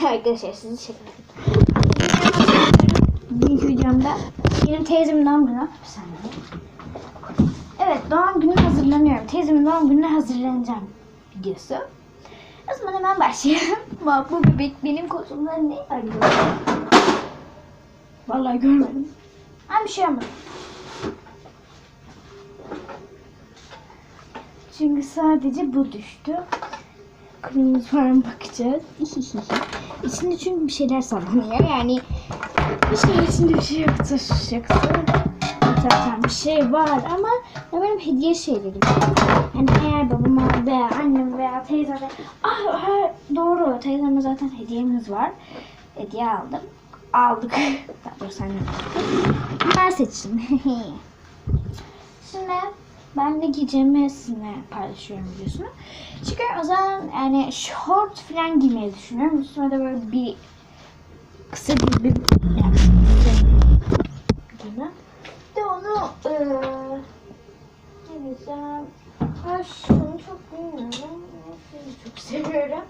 Arkadaşlar sizi çekelim. Bugünkü videomda benim teyzemin doğum günü. Bir saniye. Evet doğum gününe hazırlanıyorum. Teyzemin doğum gününe hazırlanacağım videosu. O zaman hemen başlayalım. Bak bu bebek benim kolumda ne arıyor? Vallahi görmedim. Ha bir şey olmadı. Çünkü sadece bu düştü. Kırmızı var mı bakacağız. İçinde çünkü bir şeyler sallanıyor. Yani bir şey içinde bir şey yoktur. Yoksa zaten bir şey var ama ya benim hediye şeylerim. Yani eğer babama veya annem veya teyzeme ah, ha, doğru teyzeme zaten hediyemiz var. Hediye aldım. Aldık. Daha doğrusu annem. Ben seçtim. Şimdi ben de giyeceğimi sizinle paylaşıyorum biliyorsunuz. Çünkü o zaman yani short falan giymeyi düşünüyorum. Üstüme de böyle bir kısa bir, bir yani, giyme. De onu eee ne diyeceğim? Şunu çok bilmiyorum. Şunu çok seviyorum.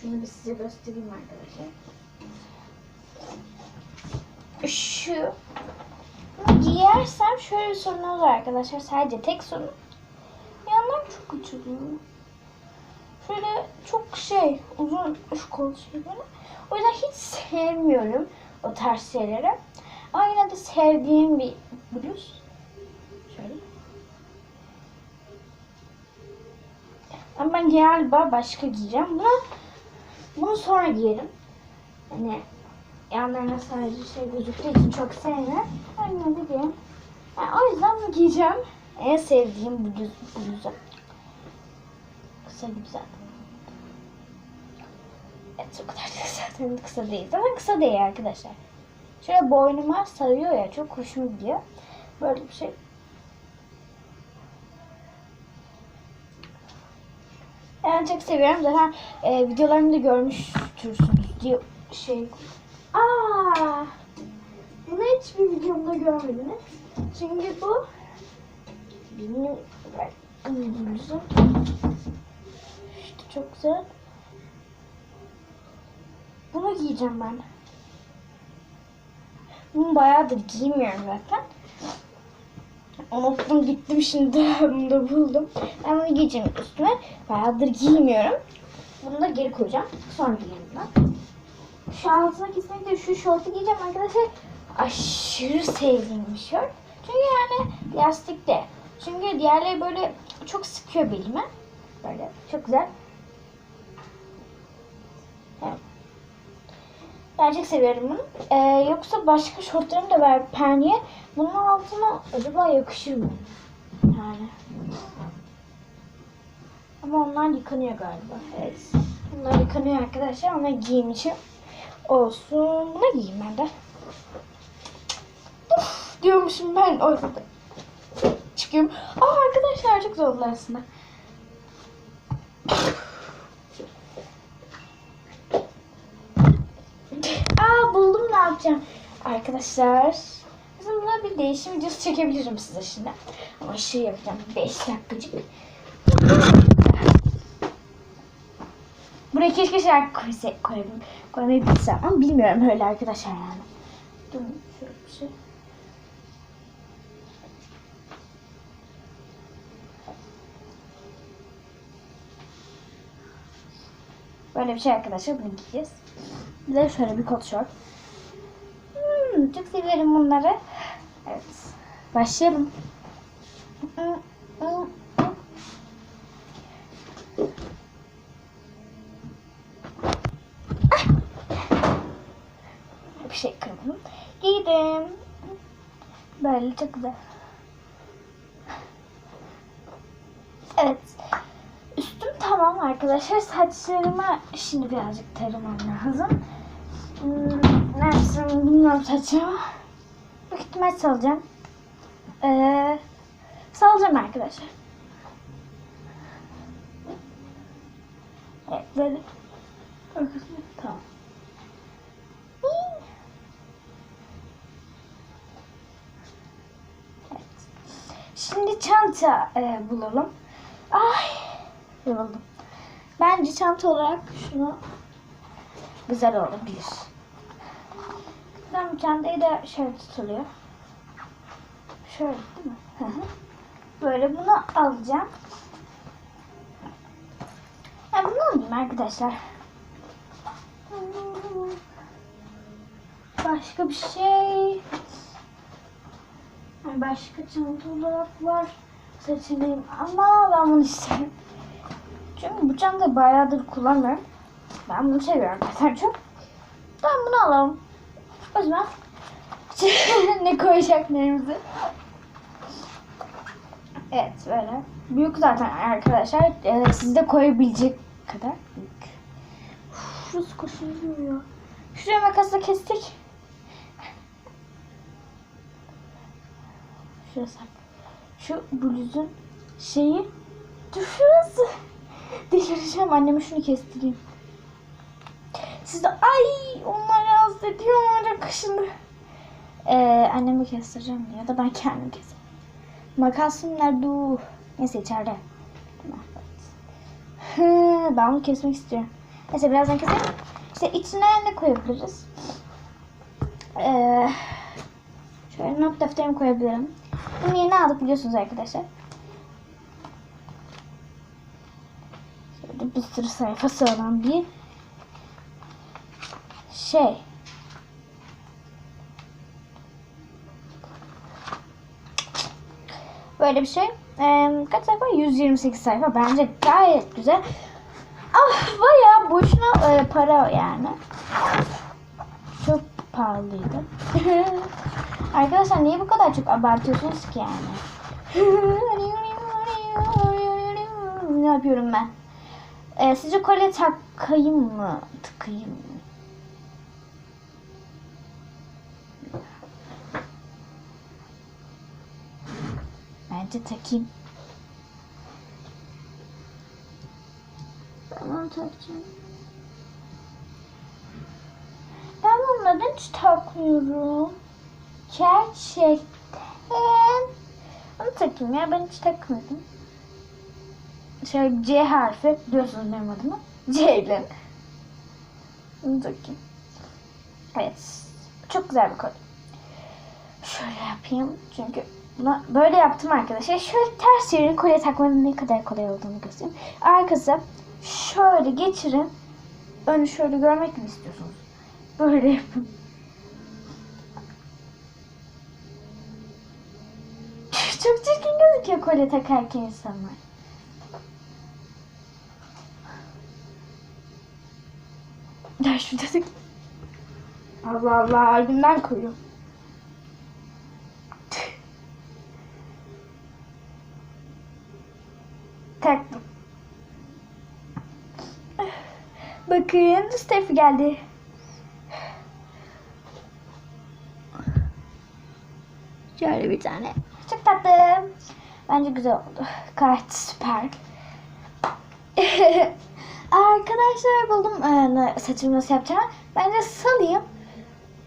Şunu bir size göstereyim arkadaşlar. Şu giyersem şöyle bir sorun olur arkadaşlar. Sadece tek sorun. Yanlar çok uçuyor. Şöyle çok şey uzun şu kol şeyleri. O yüzden hiç sevmiyorum o tarz şeyleri. Ama yine de sevdiğim bir bluz. Şöyle. Ama ben galiba başka giyeceğim. Bunu, bunu sonra giyerim. Hani yanlarına sadece şey gözüktüğü için çok sevmem. Yine de giyeyim. Yani o yüzden bunu giyeceğim. En sevdiğim bluz, bluzu. Kısa gibi. Evet o kadar da zaten kısa değil. Zaten kısa değil arkadaşlar. Şöyle boynuma sarıyor ya çok hoşuma gidiyor. Böyle bir şey. Yani çok seviyorum. Zaten e, videolarımda görmüştürsünüz diye şey. Aa! Bunu hiçbir videomda görmediniz. Çünkü bu benim bluzum. İşte çok güzel. Bunu giyeceğim ben. Bunu bayağıdır giymiyorum zaten. Unuttum gittim şimdi bunu da buldum. Ben bunu giyeceğim üstüme. Bayağıdır giymiyorum. Bunu da geri koyacağım. Sonra giyerim ben. Şu altına kesinlikle şu şortu giyeceğim arkadaşlar. Aşırı sevdiğim bir şort. Çünkü yani lastikte. Çünkü diğerleri böyle çok sıkıyor belime. Böyle çok güzel. Ben çok seviyorum bunu. Ee, yoksa başka şortlarım da var penye. Bunun altına acaba yakışır mı? Yani. Ama onlar yıkanıyor galiba. Evet. Bunlar yıkanıyor arkadaşlar. Ona giymişim. Olsun. Buna giyeyim ben de. Uf, diyormuşum ben orada. Çıkıyorum. Aa arkadaşlar çok oldu aslında. Aa buldum ne yapacağım. Arkadaşlar. Aslında bir değişim videosu çekebilirim size şimdi. Ama şey yapacağım. 5 dakikacık. Buraya keşke şarkı koysa, koyabilirim. Koymayı bilsem ama bilmiyorum öyle arkadaşlar yani. Dur şöyle bir şey. Böyle bir şey arkadaşlar bunu giyeceğiz. Bir de şöyle bir kot şort. Hmm, çok severim bunları. Evet. Başlayalım. Bir Böyle çok güzel. Evet. Üstüm tamam arkadaşlar. Saçlarıma şimdi birazcık taramam lazım. Hmm, ne yapsam bilmiyorum saçımı. Büyük ihtimal salacağım. Ee, salacağım arkadaşlar. Evet böyle. Arkasını Şimdi çanta e, bulalım. Ay yoruldum. Bence çanta olarak şunu güzel olabilir. Ben kendiyi de şöyle tutuluyor. Şöyle değil mi? Böyle bunu alacağım. Ya bunu alayım arkadaşlar. Başka bir şey. Başka çanta olarak var seçeneğim ama ben bunu isterim. Çünkü bu çantayı bayağıdır kullanmıyorum. Ben bunu seviyorum zaten çok. Tamam bunu alalım. O zaman ne koyacaklarımızı. Evet böyle. Büyük zaten arkadaşlar. Ee, siz de koyabilecek kadar büyük. Uf, Şurası koşuyor. Şuraya makasla kestik. Şurası. Şu bluzun şeyi. Şurası. Delireceğim. Anneme şunu kestireyim. Siz de ay onlar rahatsız ediyor. Onlar kaşındı. Ee, annemi kestireceğim ya da ben kendim keseceğim. Makasım nerede? Neyse içeride. Ben bunu kesmek istiyorum. Neyse birazdan keselim. İşte içine ne koyabiliriz? Ee, şöyle not defterimi koyabilirim. Bunu yeni aldık biliyorsunuz arkadaşlar. Şöyle bir sürü sayfası olan bir şey. Böyle bir şey. Ee, kaç sayfa? 128 sayfa. Bence gayet güzel. Ah bayağı boşuna e, para yani. Çok pahalıydı. Arkadaşlar niye bu kadar çok abartıyorsunuz ki yani? ne yapıyorum ben? Ee, sizce kolye takayım mı? Tıkayım mı? Bence takayım. Tamam takacağım. Ben bunları hiç takmıyorum. Gerçekten. Onu takayım ya ben hiç takmadım. Şöyle C harfi biliyorsunuz benim adımı. Ceylin. Bunu takayım. Evet. Çok güzel bir kod. Şöyle yapayım çünkü buna böyle yaptım arkadaşlar. Şöyle ters çevirin kolye takmanın ne kadar kolay olduğunu göstereyim. Arkası şöyle geçirin. Önü şöyle görmek mi istiyorsunuz? Böyle yapın. Gözüküyor kolye takarken insanlar. Ya şu dedik. Allah Allah albümden koyuyor. Taktım. Bakın Steffi geldi. Şöyle bir tane. Çok tatlı. Bence güzel oldu. Gayet süper. Arkadaşlar buldum ee, saçımı nasıl yapacağımı. Bence salayım.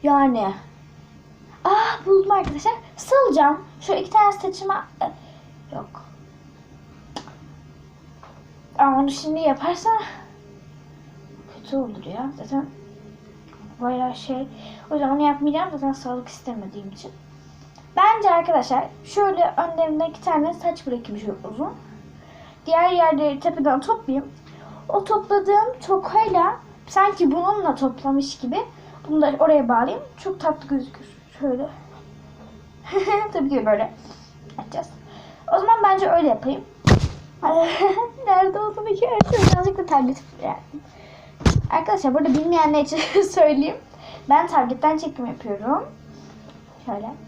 Yani. Ah buldum arkadaşlar. Salacağım. Şu iki tane saçıma... e, Yok. Ama onu şimdi yaparsam kötü olur ya. Zaten bayağı şey. O yüzden onu yapmayacağım. Zaten sağlık istemediğim için. Bence arkadaşlar şöyle önlerinde iki tane saç bırakayım şöyle uzun. Diğer yerleri tepeden toplayayım. O topladığım tokayla sanki bununla toplamış gibi bunu da oraya bağlayayım. Çok tatlı gözükür. Şöyle. Tabii ki böyle açacağız. O zaman bence öyle yapayım. Nerede olduğunu görsün. Birazcık da tablet yani. Arkadaşlar burada bilmeyenler için söyleyeyim. Ben tabletten çekim yapıyorum. Şöyle.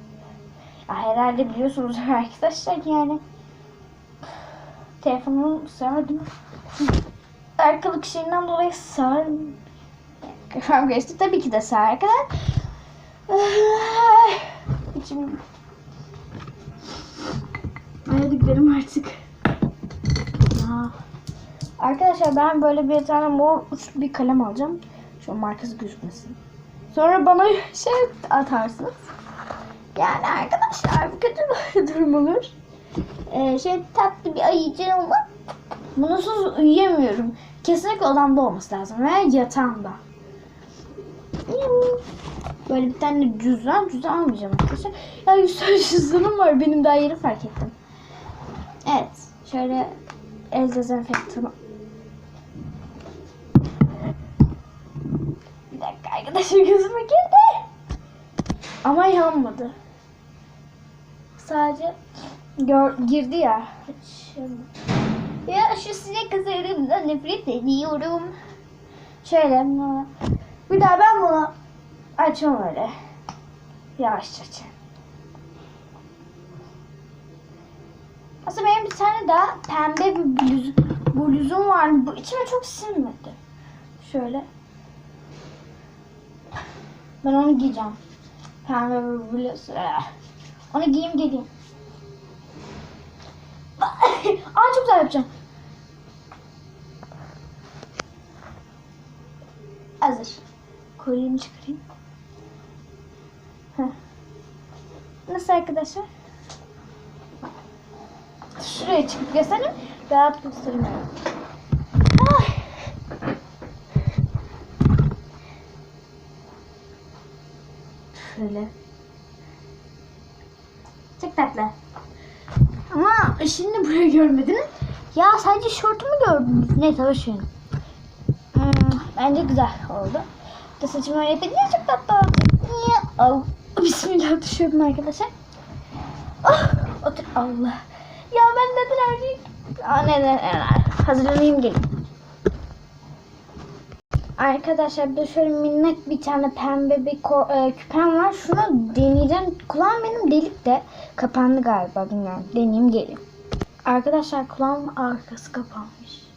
Herhalde biliyorsunuz arkadaşlar yani. Telefonum sardım. Arkalık şeyinden dolayı sar. Kafam geçti. Tabii ki de sağ arkadan. Ay, İçim... Hadi artık. Arkadaşlar ben böyle bir tane mor uçlu bir kalem alacağım. Şu markası gözükmesin. Sonra bana şey atarsınız. Yani arkadaşlar bu kötü bir durum olur. Ee, şey tatlı bir ayıcığım var. Bununsuz uyuyamıyorum. Kesinlikle odamda olması lazım ve yatağımda. Böyle bir tane cüzdan, cüzdan almayacağım arkadaşlar. Ya tane cüzdanım var benim daha yeni fark ettim. Evet, şöyle el dezenfektanı. Bir dakika arkadaşlar gözüme girdi. Ama yanmadı. Sadece gör, girdi ya. Ya şu sinek kızarımdan nefret ediyorum. Şöyle. Bir daha ben bunu açmam öyle. Yavaşça açayım. Aslında benim bir tane daha pembe bir bluz, bluzum var. Bu içime çok sinmedi. Şöyle. Ben onu giyeceğim. Pembe bir bluz. Onu giyeyim geleyim. Aa çok güzel yapacağım. Hazır. Kolyemi çıkarayım. Heh. Nasıl arkadaşlar? Şuraya çıkıp göstereyim. Rahat göstereyim. Şöyle. Çok tatlı. Ama şimdi buraya görmediniz. Ya sadece şortumu gördünüz. Neyse hoşçakalın. Hmm, bence güzel oldu. Da saçımı öyle yapınca çok tatlı. Niye? Al. Bismillah düşüyordum arkadaşlar. Ah, otur. Allah. Ya ben neden erkek? Aa, neden? Hazırlanayım gelin. Arkadaşlar bir şöyle minnak bir tane pembe bir e, küpem var. Şunu deneyeceğim. Kulağım benim delik de kapandı galiba bilmiyorum. Deneyeyim gelin. Arkadaşlar kulağım arkası kapanmış.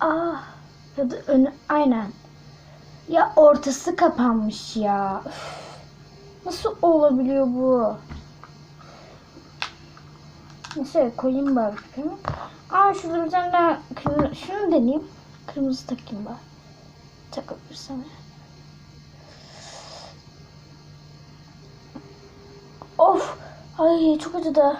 Ah ya da önü aynen. Ya ortası kapanmış ya. Üf. Nasıl olabiliyor bu? Neyse koyayım bari küpemi. Aa şurada bir tane daha kırmızı. Şunu deneyeyim. Kırmızı takayım bari. Takabilirsem. Of. Ay çok acıdı.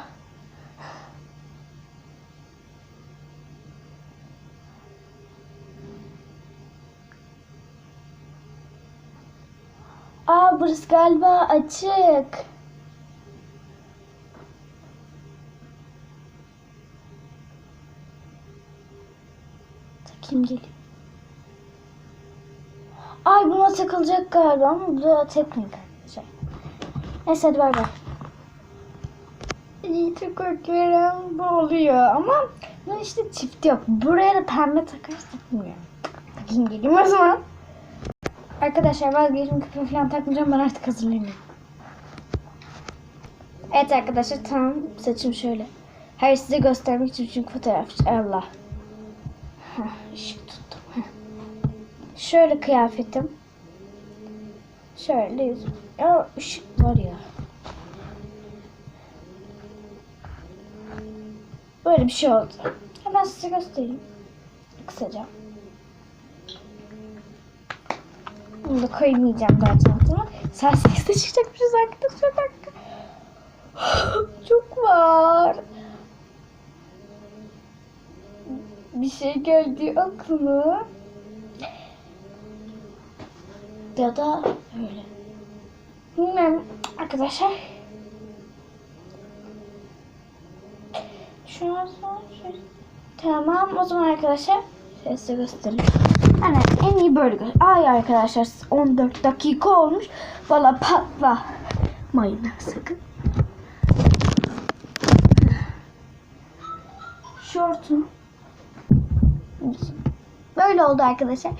Aa burası galiba açık. Takayım geleyim. Ay buna takılacak galiba ama bu da teknik arkadaşlar. Neyse hadi bay bay. İyi çok. Bu oluyor ama bunun işte çift yok. Buraya da pembe takarsak bilmiyorum. Takayım geleyim o zaman. Arkadaşlar vazgeçtim küpe falan takmayacağım. Ben artık hazırlanayım. Evet arkadaşlar tamam saçım şöyle. Hayır size göstermek için çünkü fotoğraf. Allah. Heh, ışık tuttum. Şöyle kıyafetim. Şöyle. Ya ışık var ya. Böyle bir şey oldu. Hemen size göstereyim. Kısaca. Bunu da koymayacağım daha çantama. Saat 8'de çıkacakmışız arkadaşlar. Dakika. Çok var. Bir şey geldi aklıma. Ya da öyle. Bilmem arkadaşlar. Şu an şey. Tamam o zaman arkadaşlar şöyle size göstereyim. Yani en iyi böyle Ay arkadaşlar 14 dakika olmuş. Valla patla. Mayın sakın. Şortum. Böyle oldu arkadaşlar.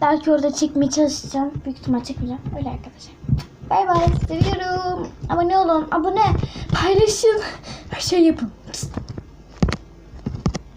Belki orada çekmeye çalışacağım. Büyük ihtimal çekmeyeceğim. Öyle arkadaşlar. Bay bay. Seviyorum. Abone olun. Abone. Paylaşın. Her şey yapın.